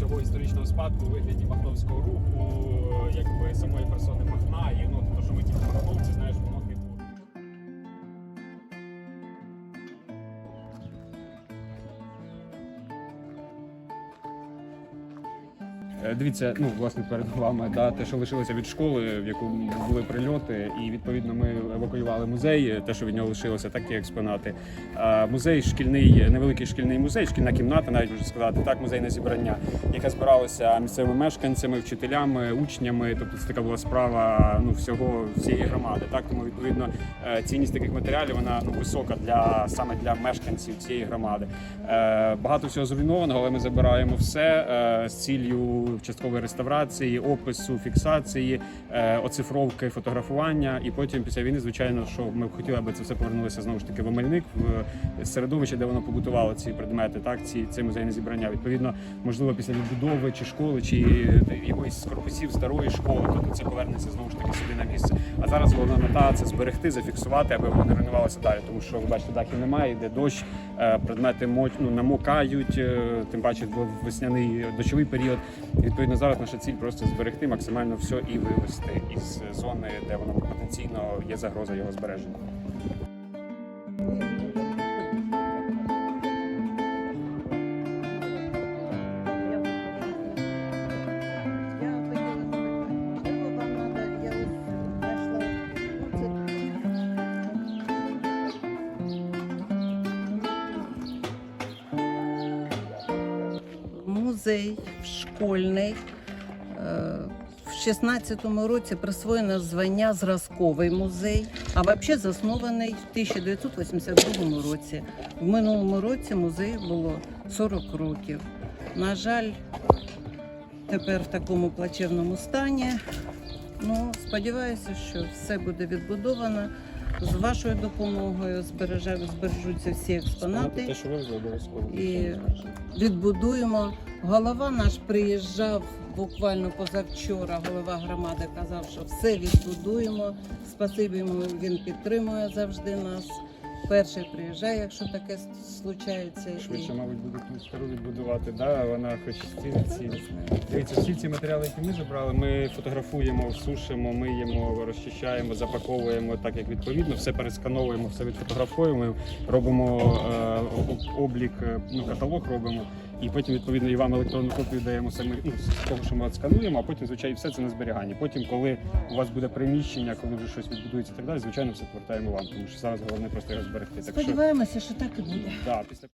цього історичного спадку у вигляді махновського руху, якби самої персони Махна, і ну то, що ми ті махновці, знаєш, воно Дивіться, ну власне перед вами да, те, що лишилося від школи, в яку були прильоти, і відповідно ми евакуювали музей, те, що від нього лишилося, так і експонати. Музей шкільний, невеликий шкільний музей, шкільна кімната, навіть можна сказати, так, музейне зібрання, яке збиралося місцевими мешканцями, вчителями, учнями. Тобто це така була справа ну всього всієї громади. Так тому відповідно е, цінність таких матеріалів вона ну висока для саме для мешканців цієї громади. Е, Багато всього зруйнованого, але ми забираємо все е, з ціллю часткової реставрації, опису, фіксації, е, оцифровки, фотографування. І потім після війни, звичайно, що ми б хотіли, аби це все повернулося знову ж таки в Омельник, в середовище, де воно побутувало ці предмети, так ці це музейне зібрання. Відповідно, можливо, після відбудови чи школи, чи якоїсь з корпусів старої школи, тобто це повернеться знову ж таки сюди на місце. А зараз головна мета це зберегти, зафіксувати, аби воно не руйнувалося далі. Тому що ви бачите, дахів немає, йде дощ, е, предмети ну, намокають, е, тим паче весняний дощовий період. Відповідно, зараз наша ціль просто зберегти максимально все і вивести із зони, де воно потенційно є загроза його збереження. Музей школьний. Е, В 16-му році присвоєно звання Зразковий музей, а взагалі заснований в 1982 році. В минулому році музею було 40 років. На жаль, тепер в такому плачевному стані. Ну, сподіваюся, що все буде відбудовано. З вашою допомогою збережемо, збережуться всі експонати Те, що ви обов'язково. і відбудуємо. Голова наш приїжджав буквально позавчора. Голова громади казав, що все відбудуємо. Спасибі йому, він підтримує завжди нас. Перший приїжджає, якщо таке случається. Швидше, мабуть, буде стару відбудувати, да? вона хоч ціни ці Дивіться, всі ці матеріали, які ми забрали, ми фотографуємо, сушимо, миємо, розчищаємо, запаковуємо так, як відповідно, все перескановуємо, все відфотографуємо, робимо е, облік, е, ну, каталог робимо, і потім відповідно і вам електронну копію даємо самі ну, з того, що ми от скануємо, а потім, звичайно, все це на зберігання. Потім, коли у вас буде приміщення, коли вже щось відбудується і так далі, звичайно, все повертаємо вам, тому що зараз головне просто його зберегти. Так що Сподіваємося, що так і буде. да, після.